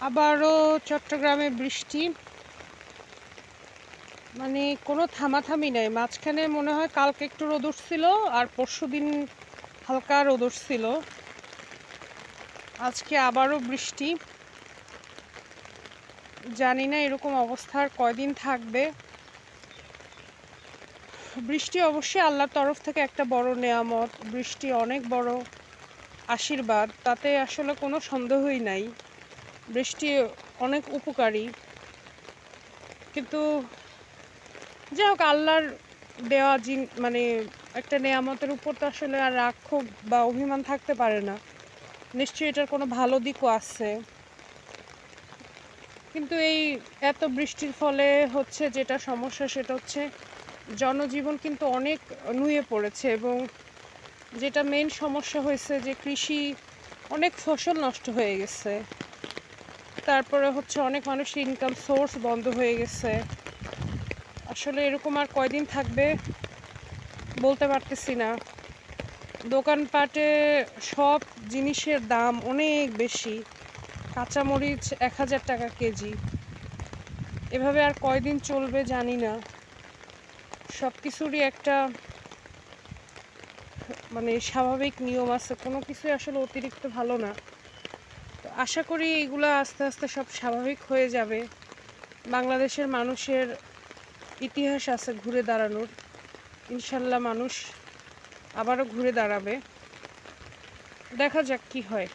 আবারও চট্টগ্রামে বৃষ্টি। মানে কোনো থামাথামি নেই। মাঝখানে মনে হয় কালকে একটু রোদ উঠছিল, আর পরশু দিন হালকা রোদ উঠছিল। আজকে আবারও বৃষ্টি। জানি না এরকম অবস্থার কয়দিন থাকবে। বৃষ্টি অবশ্যই আল্লাহর তরফ থেকে একটা বড় নেয়ামত। বৃষ্টি অনেক বড় আশীর্বাদ। তাতে আসলে কোনো সন্দেহই নাই। বৃষ্টি অনেক উপকারী। কিন্তু যাই হোক, আল্লাহর দেওয়া জিন মানে একটা নেয়ামতের উপর তো আসলে আর রাগ ক্ষোভ বা অভিমান থাকতে পারে না। নিশ্চয়ই এটার কোনো ভালো দিকও আছে। কিন্তু এই এত বৃষ্টির ফলে হচ্ছে যেটা সমস্যা, সেটা হচ্ছে জনজীবন কিন্তু অনেক নুয়ে পড়েছে এবং যেটা মেন সমস্যা হয়েছে যে কৃষি অনেক ফসল নষ্ট হয়ে গেছে। তারপরে হচ্ছে অনেক মানুষের ইনকাম সোর্স বন্ধ হয়ে গেছে। আসলে এরকম আর কয়দিন থাকবে বলতে পারতেছি না। দোকানপাটে সব জিনিসের দাম অনেক বেশি। কাঁচামরিচ এক হাজার টাকা কেজি। এভাবে আর কয়দিন চলবে জানি না। সব কিছুরই একটা মানে স্বাভাবিক নিয়ম আছে। কোনো কিছুই আসলে অতিরিক্ত ভালো না। আশা করি এগুলো আস্তে আস্তে সব স্বাভাবিক হয়ে যাবে। বাংলাদেশের মানুষের ইতিহাস আছে ঘুরে দাঁড়ানোর। ইনশাল্লাহ মানুষ আবারও ঘুরে দাঁড়াবে। দেখা যাক কি হয়।